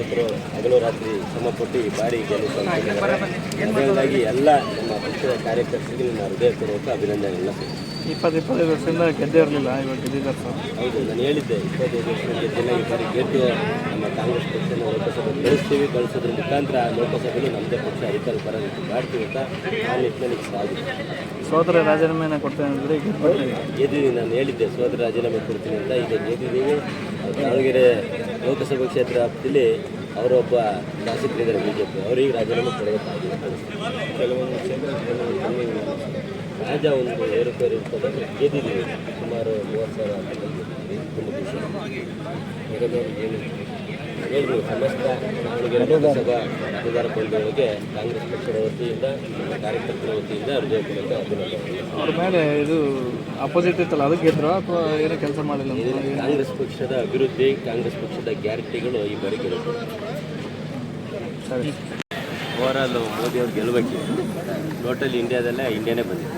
ಶಾಸಕರು ಹಗಲು ರಾತ್ರಿ ಶ್ರಮಪಟ್ಟು ಈ ಬಾರಿ ಹಾಗಾಗಿ ಎಲ್ಲ ನಮ್ಮ ಪಕ್ಷದ ಕಾರ್ಯಕರ್ತರಿಗೆ ನನ್ನ ಹೃದಯಪೂರ್ವಕ ಅಭಿನಂದನೆಗಳನ್ನ. ಇಪ್ಪತ್ತು ಇಪ್ಪತ್ತೈದು ವರ್ಷದಿಂದ ಗೆದ್ದೇ ಇರಲಿಲ್ಲ ಇವಾಗ ಗೆದ್ದಿದ್ದಾರೆ ಸರ್. ಹೌದು ನಾನು ಹೇಳಿದ್ದೆ ಇಪ್ಪತ್ತೈದು ವರ್ಷದಿಂದ ಗೆದ್ದಿಲ್ಲ ಈ ಬಾರಿ ಗೆದ್ದು ನಮ್ಮ ಕಾಂಗ್ರೆಸ್ ಪಕ್ಷನ ಲೋಕಸಭೆ ಬೆಳೆಸ್ತೀವಿ ಬಳಸೋದ್ರ ಮುಖಾಂತರ ಲೋಕಸಭೆಯಲ್ಲಿ ನಮ್ಮದೇ ಪಕ್ಷ ಅಧಿಕಾರ ಬರೋದಕ್ಕೆ ಮಾಡ್ತೀವಿ ಅಂತ ಆ ನಿಟ್ಟಿನಲ್ಲಿ ಸಾಗಿದೆ ಸೋದರ ರಾಜೀನಾಮೆನ ಕೊಡ್ತೇನೆ ಅಂದರೆ ಗೆದ್ದಿದ್ದೀನಿ ನಾನು ಹೇಳಿದ್ದೆ ಸೋದರ ರಾಜೀನಾಮೆ ಕೊಡ್ತೀನಿ ಅಂತ. ಈಗ ಗೆದ್ದಿದ್ದೀವಿ ದಾವಣಗೆರೆ ಲೋಕಸಭಾ ಕ್ಷೇತ್ರ ವ್ಯಾಪ್ತಿಯಲ್ಲಿ ಅವರೊಬ್ಬ ಶಾಸಕರಿದ್ದಾರೆ ಬಿಜೆಪಿ. ಜೆ ಪಿ ಅವರಿಗೆ ರಾಜೀನಾಮೆ ಕೊಡಬೇಕಾಗಿದೆ ಕೆಲವೊಂದು ಕ್ಷೇತ್ರಗಳಲ್ಲಿ ಕಮ್ಮಿ ಸಹಜ ಒಂದು ಏರುಪೇರು ಇರ್ತದೆ. ಗೆದ್ದಿದ್ದೀವಿ. ಸುಮಾರು ಮೂವತ್ತು ಸಾವಿರ ತುಂಬ ಖುಷಿ ಏನು ಹೇಳಿದ್ರು, ಸಮಸ್ತ ಲೋಕಸಭಾ ಮತದಾರ ಬಂಧುಗಳಿಗೆ ಕಾಂಗ್ರೆಸ್ ಪಕ್ಷದ ವತಿಯಿಂದ, ಕಾರ್ಯಕರ್ತರ ವತಿಯಿಂದ ಹೃದಯಪೂರ್ವಕ ಅಭಿನಂದನೆಗಳು ಅವ್ರ ಮೇಲೆ ಇದು ಅಪೋಸಿಟ್ ಇತ್ತಲ್ಲ ಅದಕ್ಕೆ ಗೆದ್ರು ಅಥವಾ ಏನೋ ಕೆಲಸ ಮಾಡಿಲ್ಲ ಕಾಂಗ್ರೆಸ್ ಪಕ್ಷದ ಅಭಿವೃದ್ಧಿ ಕಾಂಗ್ರೆಸ್ ಪಕ್ಷದ ಗ್ಯಾರಂಟಿಗಳು ಈ ಬಾರಿ ಗೆಲ್ಲುತ್ತೆ ಸರಿ. ಓವರಾಲ್ ಮೋದಿ ಅವ್ರು ಗೆಲ್ಲಬೇಕು. ಟೋಟಲ್ ಇಂಡಿಯಾದಲ್ಲೇ ಇಂಡಿಯಾನೇ ಬಂದಿದೆ.